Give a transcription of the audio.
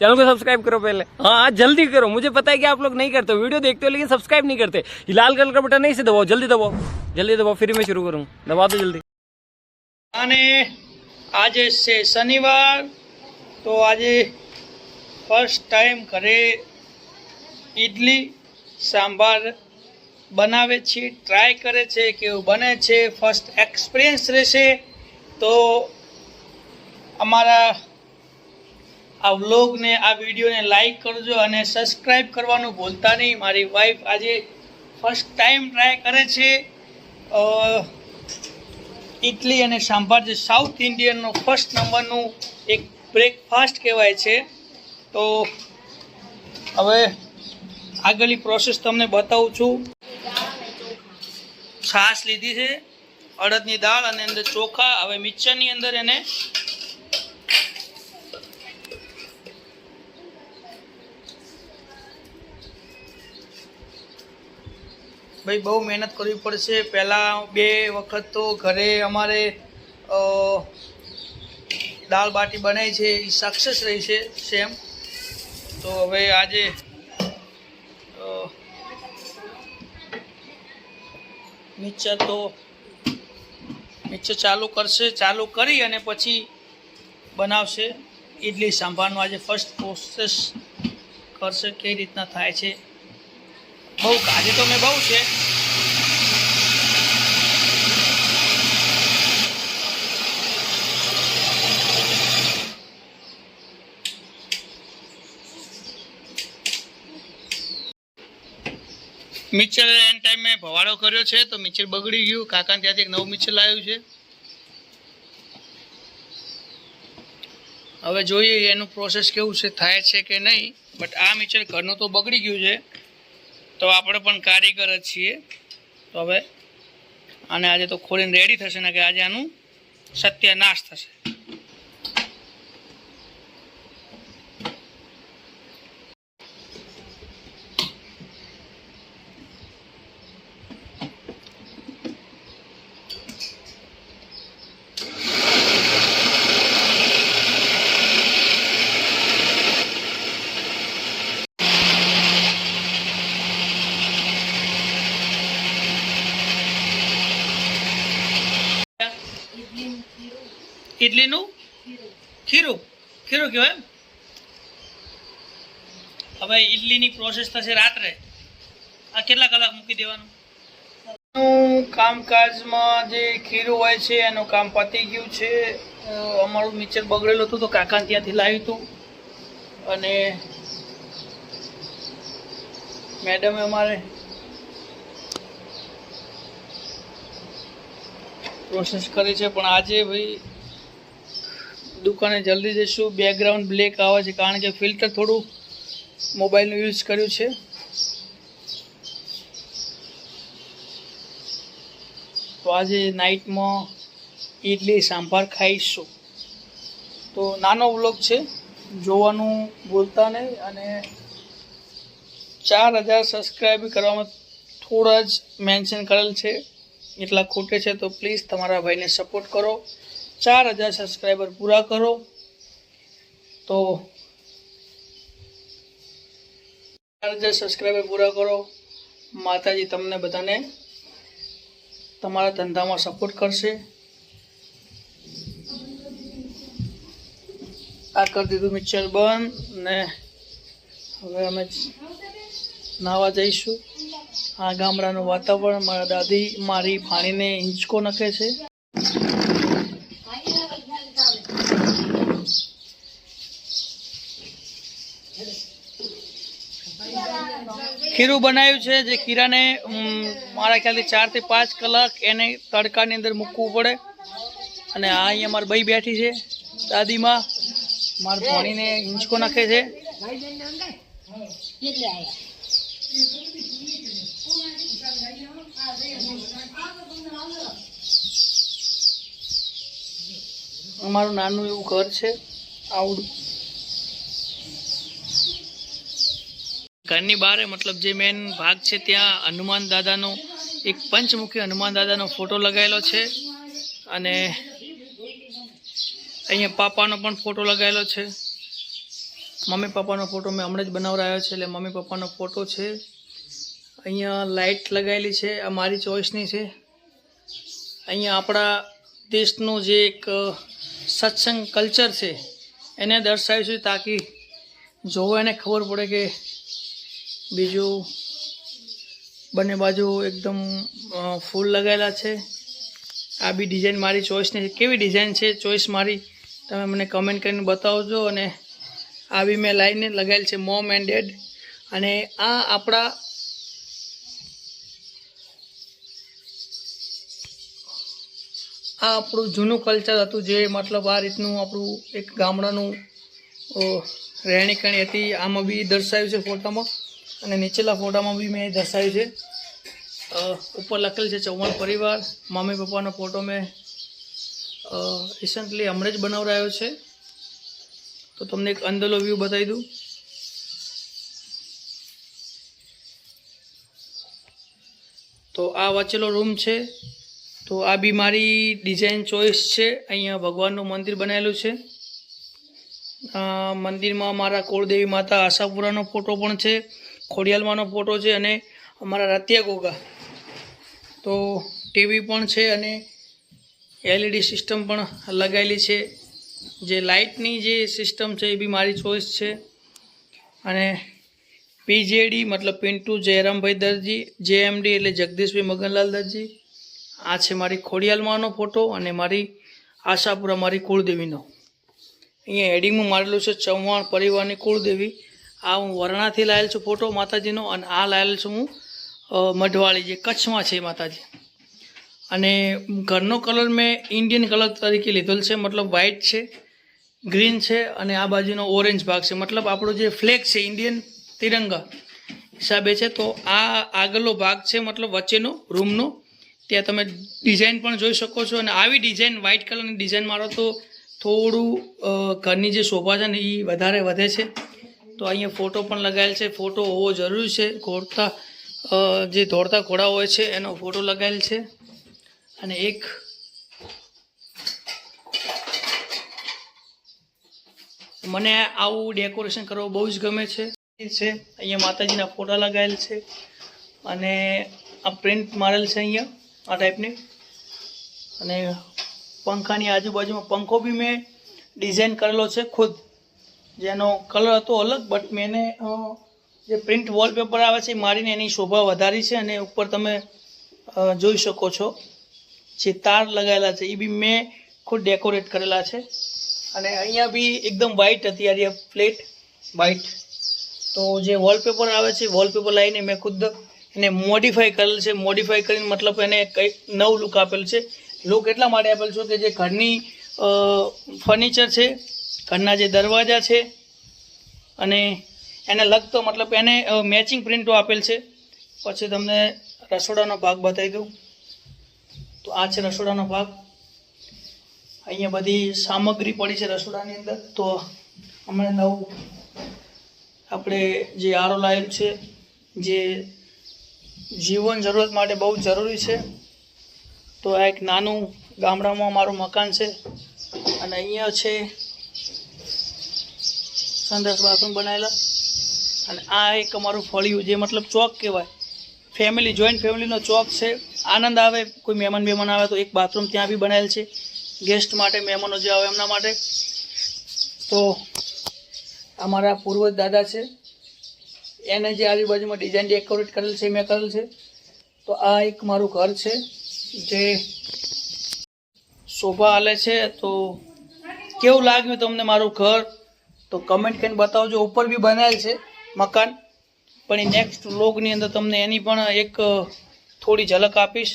Channel को subscribe करो पहले हाँ हाँ जल्दी करो मुझे पता है कि आप लोग नहीं करते हो वीडियो देखते हो लेकिन सब्सक्राइब नहीं करते ये लाल कलर का बटन नहीं से दबाओ जल्दी दबाओ जल्दी दबाओ फिर मैं शुरू करूँ दबा दो जल्दी અને આજે છે શનિવાર તો આજે ફર્સ્ટ ટાઈમ ઘરે ઈડલી સાંભાર બનાવે છે ટ્રાય કરે છે કેવું બને છે ફર્સ્ટ એક્સપિરિયન્સ રહેશે તો અમારા આ વ્લોગને, આ વિડીયોને લાઈક કરજો અને સબસ્ક્રાઈબ કરવાનું ભૂલતા નહીં. મારી વાઈફ આજે ફર્સ્ટ ટાઈમ ટ્રાય કરે છે ઇડલી અને સાંભાર, જે સાઉથ ઇન્ડિયનનો ફર્સ્ટ નંબરનું એક બ્રેકફાસ્ટ કહેવાય છે. તો હવે આગળની પ્રોસેસ તમને બતાવું છું. છાશ લીધી છે, અડદની દાળ અને અંદર ચોખા. હવે મિક્સરની અંદર એને ભાઈ, બહુ મહેનત કરવી પડશે. પહેલાં બે વખત તો ઘરે અમારે દાળ બાટી બનાવી છે એ સક્સેસ રહી છે સેમ તો હવે આજે મિક્સર તો, મિક્સર ચાલુ કરશે, ચાલુ કરી અને પછી બનાવશે. ઇડલી સાંભારનું આજે ફર્સ્ટ પ્રોસેસ કરશે, કઈ રીતના થાય છે. બહુ કાજી તો મેં બહુ છે. મિક્સર એન મેં ભવાડો કર્યો છે, તો મિક્સર બગડી ગયું. કાકા ત્યાંથી એક નવું મિક્સર લાવ્યું છે. હવે જોઈએ એનું પ્રોસેસ કેવું છે, થાય છે કે નહીં. બટ આ મિક્સર ઘરનું તો બગડી ગયું છે. તો આપણે પણ કારીગર જ છીએ. તો હવે અને આજે તો ખોલીને રેડી થશે ને કે આજે આનું સત્યાનાશ થશે. ઇડલીનું? ખીરું. ખીરું કહેવાય હવે ઇડલીની પ્રોસેસ થશે રાત્રે. આ કેટલા કલાક મૂકી દેવાનું? કામકાજમાં જે ખીરું હોય છે, એનું કામ પતી ગયું છે. અમારું મિક્સર બગડેલું હતું તો કાકા ત્યાંથી લાવ્યું હતું. અને મેડમે અમારે પ્રોસેસ કરી છે. પણ આજે ભાઈ દુકાને જલ્દી જઈશું. બેકગ્રાઉન્ડ બ્લેક આવે છે કારણ કે ફિલ્ટર થોડું મોબાઈલનું યુઝ કર્યું છે. તો આજે નાઇટમાં ઇડલી સાંભાર ખાઈશું. તો નાનો વ્લોગ છે. જોવાનું બોલતા નહીં અને ચાર હજાર સબસ્ક્રાઈબ કરવામાં થોડા જ મેન્શન કરેલ છે. એટલા ખૂટે છે તો પ્લીઝ તમારા ભાઈને સપોર્ટ કરો. ચાર હજાર સબસ્ક્રાઈબર પૂરા કરો. તો ચાર હજાર સબસ્ક્રાઈબર પૂરા કરો. માતાજી તમને બધાને તમારા ધંધામાં સપોર્ટ કરશે. આ કરી દીધું મિક્સર બંધ ને હવે અમે નાવા જઈશું. આ ગામડાનું વાતાવરણ, મારા દાદી, મારી ભાણીને હિંચકો નખે છે. ખીરું બનાવ્યું છે, જે ખીરાને મારા ખ્યાલથી ચારથી પાંચ કલાક એને તડકાની અંદર મૂકવું પડે. અને આ અહીંયા મારી બઈ બેઠી છે, દાદીમાં. મારા ભણીને હિંચકો નાખે છે. અમારું નાનું એવું ઘર છે, આવડું. ઘરની બહાર મતલબ જે મેન ભાગ છે ત્યાં હનુમાન દાદાનો, એક પંચમુખી હનુમાન દાદાનો ફોટો લગાવેલો છે અને અહીંયા પાપાનો પણ ફોટો લગાવેલો છે. મમ્મી પપ્પાનો ફોટો મેં હમણાં જ બનાવરાયો છે એટલે મમ્મી પપ્પાનો ફોટો છે. અહીંયા લાઇટ લગાવેલી છે, આ મારી ચોઈસની છે. અહીંયા આપણા દેશનું જે એક સત્સંગ કલ્ચર છે, એને દર્શાવ્યું છે તાકી જોવો એને ખબર પડે કે બીજું બંને બાજુ એકદમ ફૂલ લગાવેલા છે. આ બી ડિઝાઇન મારી ચોઈસની કેવી ડિઝાઇન છે? ચોઈસ મારી તમે મને કમેન્ટ કરીને બતાવજો અને આ બી મેં લાઈને લગાવેલ છે મોમ એન્ડ ડેડ અને આ આપણા આ આપણું જૂનું કલ્ચર હતું જે મતલબ આ રીતનું આપણું એક ગામડાનું રહેણીકરણી હતી. આમાં બી દર્શાવ્યું છે ફોટામાં. અને નીચેલા ફોટામાં બી મેં દર્શાવ્યું છે. ઉપર લખેલ છે ચૌહાણ પરિવાર. મમ્મી પપ્પાનો ફોટો મેં રિસન્ટલી હમણાં જ બનાવડાયો છે. તો તમને એક અંદરનો વ્યૂ બતાવી દઉં. તો આ વચ્ચેલો રૂમ છે. તો આ બી મારી ડિઝાઇન ચોઈસ છે. અહીંયા ભગવાનનું મંદિર બનાવેલું છે. મંદિરમાં મારા કુળદેવી માતા આશાપુરાનો ફોટો પણ છે. ખોડિયાલમાંનો ફોટો છે અને અમારા રતિયા ગોગા. તો ટીવી પણ છે અને એલઈડી સિસ્ટમ પણ લગાવેલી છે. જે લાઇટની જે સિસ્ટમ છે એ બી મારી ચોઈસ છે. અને પીજેડી મતલબ પિન્ટુ જયરામભાઈ દરજી, જેએમડી એટલે જગદીશભાઈ મગનલાલ દરજી. આ છે મારી ખોડિયાલમાંનો ફોટો અને મારી આશાપુરા મારી કુળદેવીનો. અહીંયા હેડિંગમાં મારેલું છે, ચૌહાણ પરિવારની કુળદેવી. આ હું વરણાથી લાયેલ છું ફોટો માતાજીનો અને આ લાયેલ છું હું મઢવાળી જે કચ્છમાં છે માતાજી. અને ઘરનો કલર મેં ઇન્ડિયન કલર તરીકે લીધેલ છે, મતલબ વ્હાઇટ છે ગ્રીન છે અને આ બાજુનો ઓરેન્જ ભાગ છે. મતલબ આપણો જે ફ્લેગ છે, ઇન્ડિયન તિરંગા હિસાબે છે, તો આ આગળનો ભાગ છે, મતલબ વચ્ચેનો, રૂમનો. ત્યાં તમે ડિઝાઇન પણ જોઈ શકો છો અને આવી ડિઝાઇન વ્હાઇટ કલરની ડિઝાઇન મારો તો થોડું ઘરની જે શોભા છે ને એ વધારે વધે છે. તો અહીંયા ફોટો પણ લગાવેલ છે. ફોટો હોવો જરૂરી છે. ઘોડતા જે દોડતા ઘોડા હોય છે, એનો ફોટો લગાવેલ છે. અને એક મને આવું ડેકોરેશન કરવું બહુ જ ગમે છે. અહીંયા માતાજીના ફોટા લગાવેલ છે. અને આ પ્રિન્ટ મારેલ છે અહીંયા, આ ટાઈપની. અને પંખાની આજુબાજુમાં પંખો બી મેં ડિઝાઇન કરેલો છે ખુદ. જેનો કલર હતો અલગ બટ મેં એને જે પ્રિન્ટ વોલપેપર આવે છે, મારીને એની શોભા વધારી છે અને ઉપર તમે જોઈ શકો છો જે તાર લગાવેલા છે એ બી મેં ખુદ ડેકોરેટ કરેલા છે. અને અહીંયા બી એકદમ વ્હાઇટ હતી, આ પ્લેટ વ્હાઇટ તો જે વોલપેપર આવે છે વોલપેપર લાવીને મેં ખુદ એને મોડિફાઈ કરેલ છે. મોડિફાઈ કરીને મતલબ એને કંઈક નવું લુક આપેલ છે. લુક એટલા માટે આપેલ છે કે જે ઘરની ફર્નિચર છે ઘરના જે દરવાજા છે અને એને લગતો મતલબ એને મેચિંગ પ્રિન્ટો આપેલ છે. પછી તમને રસોડાનો ભાગ બતાવી દઉં. તો આ છે રસોડાનો ભાગ. અહીંયા બધી સામગ્રી પડી છે રસોડાની અંદર. તો હમણાં નવું આપણે જે આરો લાવેલ છે, જે જીવન જરૂરત માટે બહુ જરૂરી છે. તો આ એક નાનું ગામડામાં મારું મકાન છે. અને અહીંયા છે સંડાસ બાથરૂમ બનાવેલા. અને આ એક અમારું ફળિયું જે મતલબ ચોક કહેવાય. ફેમિલી જોઈન્ટ ફેમિલીનો ચોક છે. આનંદ આવે, કોઈ મહેમાન મહેમાન આવે તો એક બાથરૂમ ત્યાં બી બનાવેલ છે. ગેસ્ટ માટે, મહેમાનો જે આવે એમના માટે. તો અમારા પૂર્વજ દાદા છે. એને જે આજુબાજુમાં ડિઝાઇન ડેકોરેટ કરેલ છે, મેં કરેલ છે. તો આ એક મારું ઘર છે, જે શોભા હાલે છે. તો કેવું લાગ્યું તમને મારું ઘર? તો કમેન્ટ કરીને બતાવજો. ઉપર બી બનાવેલ છે મકાન. પણ એ નેક્સ્ટ વ્લોગની અંદર તમને એની પણ એક થોડી ઝલક આપીશ.